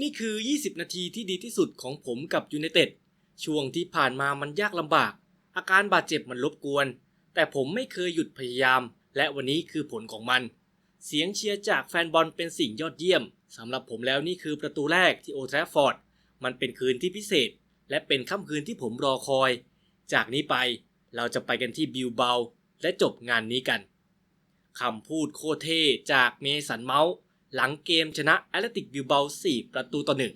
นี่คือ 20 นาทีที่ดีที่สุดของผมกับยู i นเต็ด ช่วงที่ผ่านมามันยากลำบาก อาการบาดเจ็บมันรบกวน แต่ผมไม่เคยหยุดพยายาม และวันนี้คือผลของมัน เสียงเชียร์จากแฟนบอลเป็นสิ่งยอดเยี่ยมสำหรับผมแล้วนี่คือประตูแรกที่โอแทรฟฟอร์ด มันเป็นคืนที่พิเศษ และเป็นค่ำคืนที่ผมรอคอย จากนี้ไปเราจะไปกันที่บิลเบาและจบงานนี้กันคำพูดโคเท่จากเมสันเมาส์ หลังเกมชนะแอตเลติกบิลเบา4ประตูต่อหนึ่ง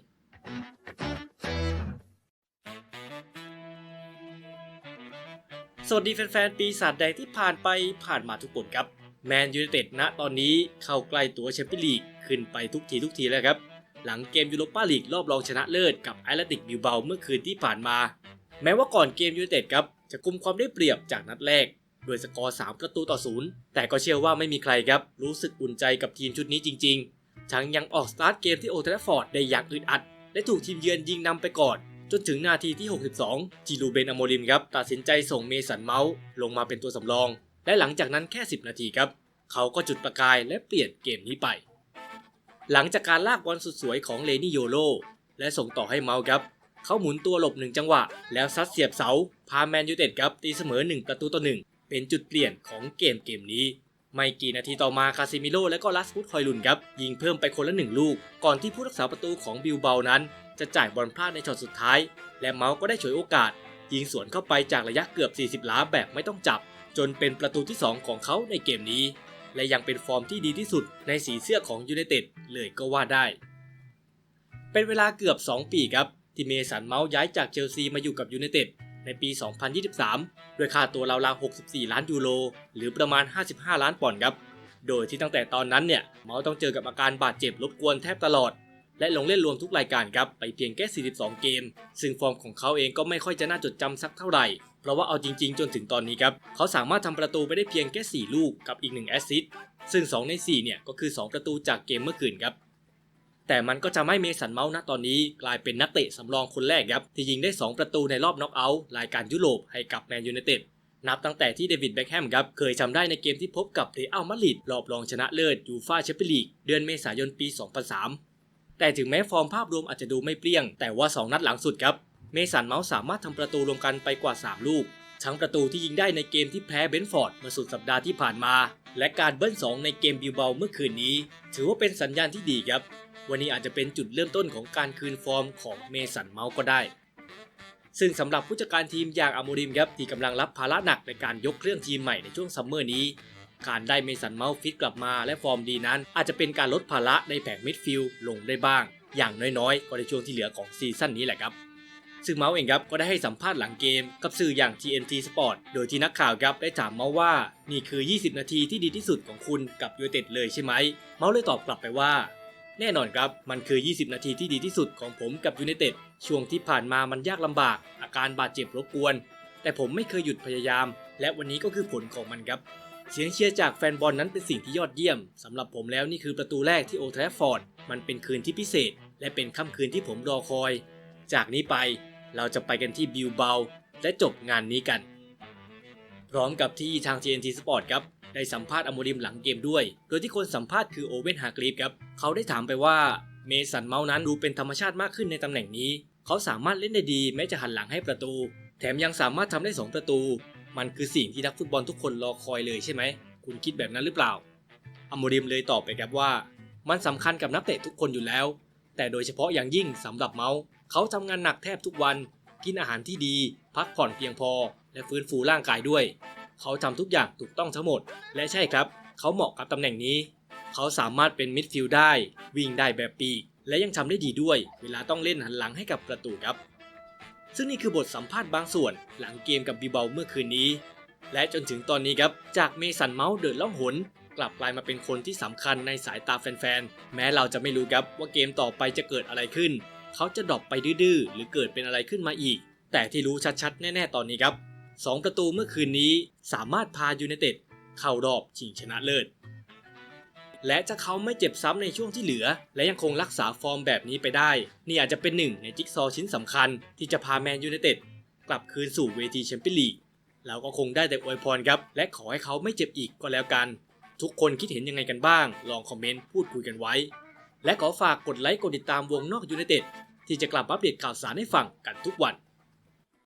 สวัสดีแฟนๆ ปีศาจแดงที่ผ่านไปผ่านมาทุกคนครับ แมนยูไนเต็ดณตอนนี้เข้าใกล้ตัวแชมเปี้ยนลีกขึ้นไปทุกทีทุกทีแล้วครับ หลังเกมยูโรปาลีกรอบรองชนะเลิศกับแอตเลติกบิลเบาเมื่อคืนที่ผ่านมา แม้ว่าก่อนเกมยูไนเต็ดครับจะกุมความได้เปรียบจากนัดแรก โดยสกอร์ 3 ประตูต่อศูนย์แต่ก็เชื่อว่าไม่มีใครครับ รู้สึกอุ่นใจกับทีมชุดนี้จริงๆ ทั้งยังออกสตาร์ทเกมที่โอลด์แทรฟฟอร์ดได้อย่างอึดอัด และถูกทีมเยือนยิงนำไปก่อน จนถึงนาทีที่ 62 จิรูเบนอโมริมครับตัดสินใจส่งเมสันเมาส์ลงมาเป็นตัวสำรอง และหลังจากนั้นแค่ 10 นาทีครับ เขาก็จุดประกายและเปลี่ยนเกมนี้ไป หลังจากการลากบอลสุดสวยของเลนี่โยโลและส่งต่อให้เมาส์ครับเขาหมุนตัวหลบหนึ่งจังหวะ แล้วซัดเสียบเสา พาแมนยูเต็ดครับตีเสมอ 1 ประตูต่อหนึ่ง เป็นจุดเปลี่ยนของเกมเกมนี้ ไม่กี่นาทีต่อมาคาซิมิโลและก็ลัสพุตคอยลุนครับ ยิงเพิ่มไปคนละหนึ่งลูก ก่อนที่ผู้รักษาประตูของบิลเบานั้น จะจ่ายบอลพลาดในช็อตสุดท้าย และเมาส์ก็ได้ฉวยโอกาส ยิงสวนเข้าไปจากระยะเกือบ 40 ล้าแบบไม่ต้องจับ จนเป็นประตูที่ 2 ของเขาในเกมนี้ และยังเป็นฟอร์มที่ดีที่สุดในสีเสื้อของยูไนเต็ดเลยก็ว่าได้ เป็นเวลาเกือบ 2 ปีครับที่เมสันเมาส์ย้ายจากเชลซีมาอยู่กับยูไนเต็ด ในปี 2023 ด้วยค่าตัวราวๆ 64 ล้านยูโร หรือประมาณ 55 ล้านปอนด์ครับ โดยที่ตั้งแต่ตอนนั้นเนี่ยเมาต้องเจอกับอาการบาดเจ็บรบกวนแทบตลอด และลงเล่นรวมทุกรายการครับ ไปเพียงแค่ 42 เกม ซึ่งฟอร์มของเขาเองก็ไม่ค่อยจะน่าจดจำสักเท่าไหร่ เพราะว่าเอาจริง ๆ จนถึงตอนนี้ครับ เขาสามารถทำประตูไปได้เพียงแค่ 4 ลูกกับอีก 1 แอสซิสต์ ซึ่ง 2 ใน 4 เนี่ยก็คือ 2 ประตูจากเกมเมื่อคืนครับ แต่มันก็จะไม่เมสันเมาส์ณตอนนี้กลายเป็นนักเตะสำรองคนแรกครับที่ยิงได้ 2 ประตูในรอบน็อกเอาท์รายการยุโรปให้กับแมนยูไนเต็ดนับตั้งแต่ที่เดวิดแบ็คแฮมครับเคยทำได้ในเกมที่พบกับเรอัลมาดริดรอบรองชนะเลิศยูฟ่าแชมเปี้ยนลีกเดือนเมษายนปี 2003 แต่ถึงแม้ฟอร์มภาพรวมอาจจะดูไม่เปรี้ยง แต่ว่า 2 นัดหลังสุดครับเมสันเมาส์สามารถทำประตูรวมกันไปกว่า 3 ลูก ทั้งประตูที่ยิงได้ในเกมที่แพ้เบนฟอร์ดเมื่อสุดสัปดาห์ที่ผ่านมา และการเบิ้ล2ในเกมบิลเบาเมื่อคืนนี้ ถือว่าเป็นสัญญาณที่ดีครับ วันนี้อาจจะเป็นจุดเริ่มต้นของการคืนฟอร์มของเมสันเมาส์ก็ได้ ซึ่งสำหรับผู้จัดการทีมอย่างอาโมริมครับที่กำลังรับภาระหนักในการยกเครื่องทีมใหม่ในช่วงซัมเมอร์นี้การได้เมสันเมาส์ฟิตกลับมาและฟอร์มดีนั้น อาจจะเป็นการลดภาระในแผงมิดฟิลด์ลงได้บ้าง อย่างน้อยๆ ก็ในช่วงที่เหลือของซีซั่นนี้แหละครับ ซึ่งเมาส์เองครับก็ได้ให้สัมภาษณ์หลังเกมกับสื่ออย่าง TNT Sport โดยที่นักข่าวครับได้ถามเมาส์ว่านี่คือ 20 นาทีที่ดีที่สุดของคุณกับยูไนเต็ดเลยใช่ไหม เมาส์เลยตอบกลับไปว่าแน่นอนครับ มันคือ 20 นาทีที่ดีที่สุดของผมกับยูไนเต็ด ช่วงที่ผ่านมามันยากลำบาก อาการบาดเจ็บรบกวน แต่ผมไม่เคยหยุดพยายาม และวันนี้ก็คือผลของมันครับ เสียงเชียร์จากแฟนบอลนั้นเป็นสิ่งที่ยอดเยี่ยมสำหรับผมแล้วนี่คือประตูแรกที่โอลด์แทรฟฟอร์ด มันเป็นคืนที่พิเศษ และเป็นค่ำคืนที่ผมรอคอย จากนี้ไป เราจะไปกันที่บิลเบาและจบงานนี้กัน พร้อมกับที่ทาง TNT Sport ครับได้สัมภาษณ์อโมริมหลังเกมด้วย โดยที่คนสัมภาษณ์คือโอเวนฮากรีฟครับ เขาได้ถามไปว่าเมสันเมาส์นั้นดูเป็นธรรมชาติมากขึ้นในตำแหน่งนี้ เขาสามารถเล่นได้ดีแม้จะหันหลังให้ประตู แถมยังสามารถทำได้ 2 ประตู มันคือสิ่งที่นักฟุตบอลทุกคนรอคอยเลยใช่ไหม คุณคิดแบบนั้นหรือเปล่าอโมริมเลยตอบไปครับว่า มันสำคัญกับนักเตะทุกคนอยู่แล้ว แต่โดยเฉพาะอย่างยิ่งสำหรับเมาส์เขาทำงานหนักแทบทุกวัน กินอาหารที่ดี พักผ่อนเพียงพอ และฟื้นฟูร่างกายด้วย เขาทำทุกอย่างถูกต้องทั้งหมด และใช่ครับ เขาเหมาะกับตำแหน่งนี้ เขาสามารถเป็นมิดฟิลด์ได้ วิ่งได้แบบปีก และยังทำได้ดีด้วย เวลาต้องเล่นหันหลังให้กับประตูครับ ซึ่งนี่คือบทสัมภาษณ์บางส่วนหลังเกมกับบีเบลเมื่อคืนนี้และจนถึงตอนนี้ครับ จากเมสันเมาส์เดินล่องหน ลับกลายมาเป็นคนที่สำคัญในสายตาแฟนๆ แม้เราจะไม่รู้ครับว่าเกมต่อไปจะเกิดอะไรขึ้น เขาจะดรอปไปดื้อหรือเกิดเป็นอะไรขึ้นมาอีก แต่ที่รู้ชัดๆ แน่ๆ ตอนนี้ครับ 2 ประตูเมื่อคืนนี้สามารถพายูไนเต็ดเข้ารอบชิงชนะเลิศ และถ้าเขาไม่เจ็บซ้ำในช่วงที่เหลือ และยังคงรักษาฟอร์มแบบนี้ไปได้ นี่อาจจะเป็นหนึ่งในจิ๊กซอว์ชิ้นสำคัญ ที่จะพาแมนยูไนเต็ดกลับคืนสู่เวทีแชมเปี้ยนลีกเราก็คงได้แต่อวยพรครับ และขอให้เขาไม่เจ็บอีกก็แล้วกัน ทุกคนคิดเห็นยังไงกันบ้าง ลองคอมเมนต์พูดคุยกันไว้ และขอฝากกดไลค์กดติดตามวงนอกยูไนเต็ดที่จะกลับมาอัปเดตข่าวสารให้ฟังกันทุกวัน